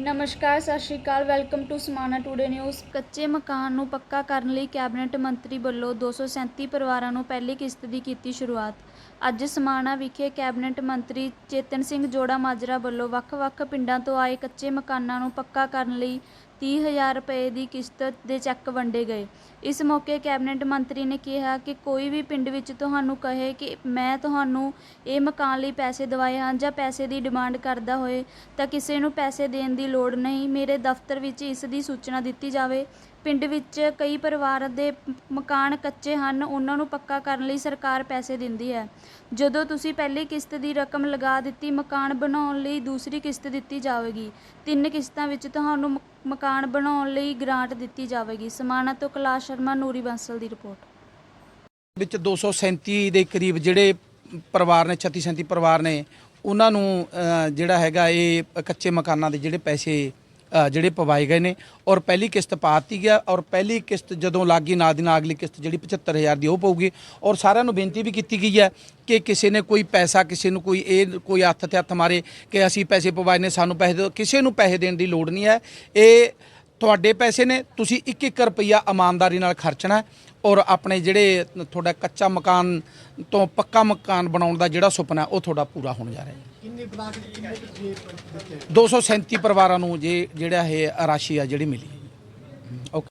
ਨਮਸਕਾਰ, Sat Shri Akal. Welcome to Samana today news. ਕੱਚੇ ਮਕਾਨ ਨੂੰ ਪੱਕਾ ਕਰਨ ਲਈ ਕੈਬਨਿਟ ਮੰਤਰੀ ਵੱਲੋਂ 237 ਪਰਿਵਾਰਾਂ ਨੂੰ ਪਹਿਲੀ ਕਿਸ਼ਤ ਦੀ ਕੀਤੀ ਸ਼ੁਰੂਆਤ। ਅੱਜ ਸਮਾਣਾ ਵਿਖੇ ਕੈਬਨਿਟ ਮੰਤਰੀ ਚੇਤਨ ਸਿੰਘ ਜੋੜਾ ਮਾਜਰਾ ਵੱਲੋਂ ਵੱਖ-ਵੱਖ ਪਿੰਡਾਂ ਤੋਂ ਆਏ ਕੱਚੇ ਮਕਾਨਾਂ ਨੂੰ ਪੱਕਾ ਕਰਨ ਲਈ ਤੀਹ ਹਜ਼ਾਰ ਰੁਪਏ ਦੀ ਕਿਸ਼ਤ ਦੇ ਚੈੱਕ ਵੰਡੇ ਗਏ। ਇਸ ਮੌਕੇ ਕੈਬਨਿਟ ਮੰਤਰੀ ਨੇ ਕਿਹਾ ਕਿ ਕੋਈ ਵੀ ਪਿੰਡ ਵਿੱਚ ਤੁਹਾਨੂੰ ਕਹੇ ਕਿ ਮੈਂ ਤੁਹਾਨੂੰ ਇਹ ਮਕਾਨ ਲਈ ਪੈਸੇ ਦਿਵਾਏ ਹਨ ਜਾਂ ਪੈਸੇ ਦੀ ਡਿਮਾਂਡ ਕਰਦਾ ਹੋਏ ਤਾਂ ਕਿਸੇ ਨੂੰ ਪੈਸੇ ਦੇਣ ਦੀ ਲੋੜ ਨਹੀਂ। ਮੇਰੇ ਦਫ਼ਤਰ ਵਿੱਚ ਇਸ ਦੀ ਸੂਚਨਾ ਦਿੱਤੀ ਜਾਵੇ। ਪਿੰਡ ਵਿੱਚ ਕਈ ਪਰਿਵਾਰ ਦੇ ਮਕਾਨ ਕੱਚੇ ਹਨ, ਉਹਨਾਂ ਨੂੰ ਪੱਕਾ ਕਰਨ ਲਈ ਸਰਕਾਰ ਪੈਸੇ ਦਿੰਦੀ ਹੈ। ਜਦੋਂ ਤੁਸੀਂ ਪਹਿਲੀ ਕਿਸ਼ਤ ਦੀ ਰਕਮ ਲਗਾ ਦਿੱਤੀ, ਮਕਾਨ ਬਣਾਉਣ ਲਈ ਦੂਸਰੀ ਕਿਸ਼ਤ ਦਿੱਤੀ ਜਾਵੇਗੀ। ਤਿੰਨ ਕਿਸ਼ਤਾਂ ਵਿੱਚ ਤੁਹਾਨੂੰ ਮ- ਮਕਾਨ ਬਣਾਉਣ ਲਈ ਗ੍ਰਾਂਟ ਦਿੱਤੀ ਜਾਵੇਗੀ। ਸਮਾਣਾ ਤੋਂ ਕੈਲਾਸ਼ ਸ਼ਰਮਾ ਨੂਰੀ ਬੰਸਲ ਦੀ ਰਿਪੋਰਟ। ਵਿੱਚ 237 ਦੇ ਕਰੀਬ ਜਿਹੜੇ ਪਰਿਵਾਰ ਨੇ 36 37 ਪਰਿਵਾਰ ਨੇ ਉਹਨਾਂ ਨੂੰ ਅ, ਜਿਹੜਾ ਹੈਗਾ ਇਹ ਕੱਚੇ ਮਕਾਨਾਂ ਦੇ ਜਿਹੜੇ ਪੈਸੇ ਜਿਹੜੇ ਪਵਾਏ ਗਏ ਨੇ। ਔਰ ਪਹਿਲੀ ਕਿਸ਼ਤ ਪਾਤੀ ਗਿਆ ਔਰ ਪਹਿਲੀ ਕਿਸ਼ਤ ਜਦੋਂ ਲੱਗੀ ਨਾਲ ਦੀ ਨਾਲ ਅਗਲੀ ਕਿਸ਼ਤ ਜਿਹੜੀ 75000 ਦੀ ਉਹ ਪਊਗੀ। ਔਰ ਸਾਰਿਆਂ ਨੂੰ ਬੇਨਤੀ ਵੀ ਕੀਤੀ ਗਈ ਹੈ ਕਿ ਕਿਸੇ ਨੇ ਕੋਈ ਪੈਸਾ, ਕਿਸੇ ਨੂੰ ਕੋਈ ਇਹ ਕੋਈ ਹੱਥ ਤੇ ਹੱਥ ਮਾਰੇ ਕਿ ਅਸੀਂ ਪੈਸੇ ਪਵਾਏ ਨੇ, ਸਾਨੂੰ ਪੈਸੇ ਦਿਓ। ਕਿਸੇ ਨੂੰ ਪੈਸੇ ਦੇਣ ਦੀ ਲੋੜ ਨਹੀਂ ਹੈ। ਇਹ ਤੁਹਾਡੇ ਪੈਸੇ ਨੇ ਤੁਸੀਂ ਇੱਕ ਇੱਕ ਰੁਪਈਆ ਇਮਾਨਦਾਰੀ ਨਾਲ ਖਰਚਣਾ ਔਰ ਆਪਣੇ ਜਿਹੜੇ ਤੁਹਾਡਾ ਕੱਚਾ ਮਕਾਨ ਤੋਂ ਪੱਕਾ ਮਕਾਨ ਬਣਾਉਣ ਦਾ ਜਿਹੜਾ ਸੁਪਨਾ ਉਹ ਤੁਹਾਡਾ ਪੂਰਾ ਹੋਣ ਜਾ ਰਿਹਾ ਹੈ। ਕਿੰਨੇ ਬਣਾ ਕੇ ਕਿੰਨੇ ਕੁ ਜੇ ਦਿੱਤੇ 237 ਪਰਿਵਾਰਾਂ ਨੂੰ ਜੇ ਜਿਹੜਾ ਇਹ ਰਾਸ਼ੀ ਆ ਜਿਹੜੀ ਮਿਲੀ ਓਕੇ।